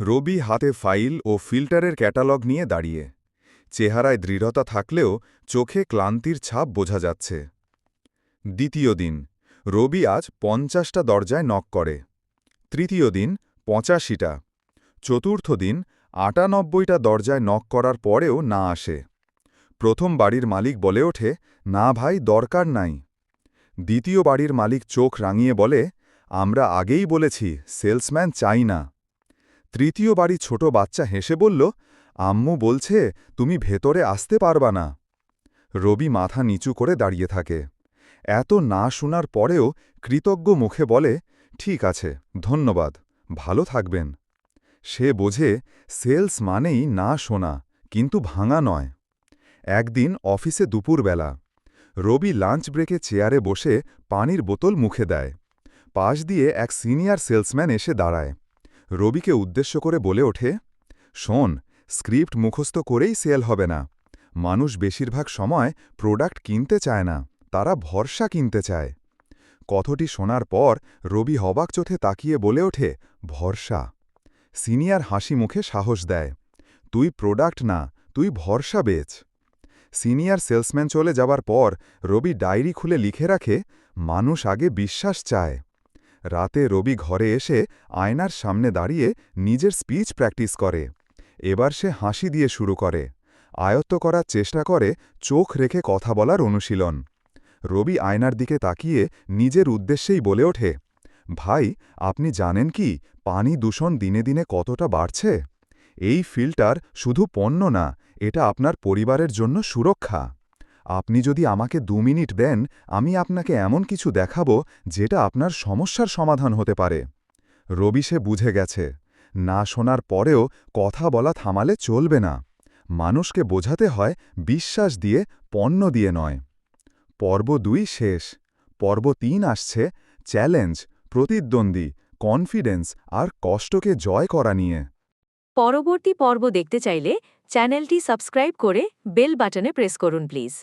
রবি হাতে ফাইল ও ফিল্টারের ক্যাটালগ নিয়ে দাঁড়িয়ে। চেহারায় দৃঢ়তা থাকলেও চোখে ক্লান্তির ছাপ বোঝা যাচ্ছে। দ্বিতীয় দিন, রবি আজ পঞ্চাশটা দরজায় নক করে। তৃতীয় দিন, পঁচাশিটা। চতুর্থ দিন, আটানব্বইটা দরজায় নক করার পরেও না আসে। প্রথম বাড়ির মালিক বলে ওঠে, না ভাই, দরকার নাই। দ্বিতীয় বাড়ির মালিক চোখ রাঙিয়ে বলে, আমরা আগেই বলেছি, সেলসম্যান চাই না। তৃতীয় বাড়ি ছোট বাচ্চা হেসে বলল, আম্মু বলছে তুমি ভেতরে আসতে পারবা না। রবি মাথা নিচু করে দাঁড়িয়ে থাকে। এত না শোনার পরেও কৃতজ্ঞ মুখে বলে, ঠিক আছে, ধন্যবাদ, ভালো থাকবেন। সে বোঝে, সেলস মানেই না শোনা, কিন্তু ভাঙা নয়। একদিন অফিসে দুপুরবেলা, রবি লাঞ্চ ব্রেকে চেয়ারে বসে পানির বোতল মুখে দেয়। পাশ দিয়ে এক সিনিয়র সেলসম্যান এসে দাঁড়ায়। রবিকে উদ্দেশ্য করে বলে ওঠে, শোন, স্ক্রিপ্ট মুখস্থ করেই সেল হবে না। মানুষ বেশিরভাগ সময় প্রোডাক্ট কিনতে চায় না, তারা ভরসা কিনতে চায়। কথটি শোনার পর রবি হবাক চোখে তাকিয়ে বলে ওঠে, ভরসা। সিনিয়র হাসি মুখে সাহস দেয়। তুই প্রোডাক্ট না, তুই ভরসা বেচ। সিনিয়র সেলসম্যান চলে যাবার পর রবি ডায়েরি খুলে লিখে রাখে, মানুষ আগে বিশ্বাস চায়। রাতে রবি ঘরে এসে আয়নার সামনে দাঁড়িয়ে নিজের স্পিচ প্র্যাকটিস করে। এবার সে হাসি দিয়ে শুরু করে। আয়ত্ত করার চেষ্টা করে চোখ রেখে কথা বলার অনুশীলন। রবি আয়নার দিকে তাকিয়ে নিজের উদ্দেশ্যেই বলে ওঠে, ভাই, আপনি জানেন কি, পানি দূষণ দিনে দিনে কতটা বাড়ছে? এই ফিল্টার শুধু পণ্য না, এটা আপনার পরিবারের জন্য সুরক্ষা। আপনি যদি আমাকে দু মিনিট দেন, আমি আপনাকে এমন কিছু দেখাবো যেটা আপনার সমস্যার সমাধান হতে পারে। রবি সে বুঝে গেছে। না শোনার পরেও কথা বলা থামালে চলবে না। মানুষকে বোঝাতে হয় বিশ্বাস দিয়ে, পণ্য দিয়ে নয়। পর্ব দুই শেষ। পর্ব তিন আসছে চ্যালেঞ্জ, প্রতিদ্বন্দ্বী, কনফিডেন্স আর কষ্টকে জয় করা নিয়ে। পরবর্তী পর্ব দেখতে চাইলে চ্যানেলটি সাবস্ক্রাইব করে বেল বাটনে প্রেস করুন, প্লিজ।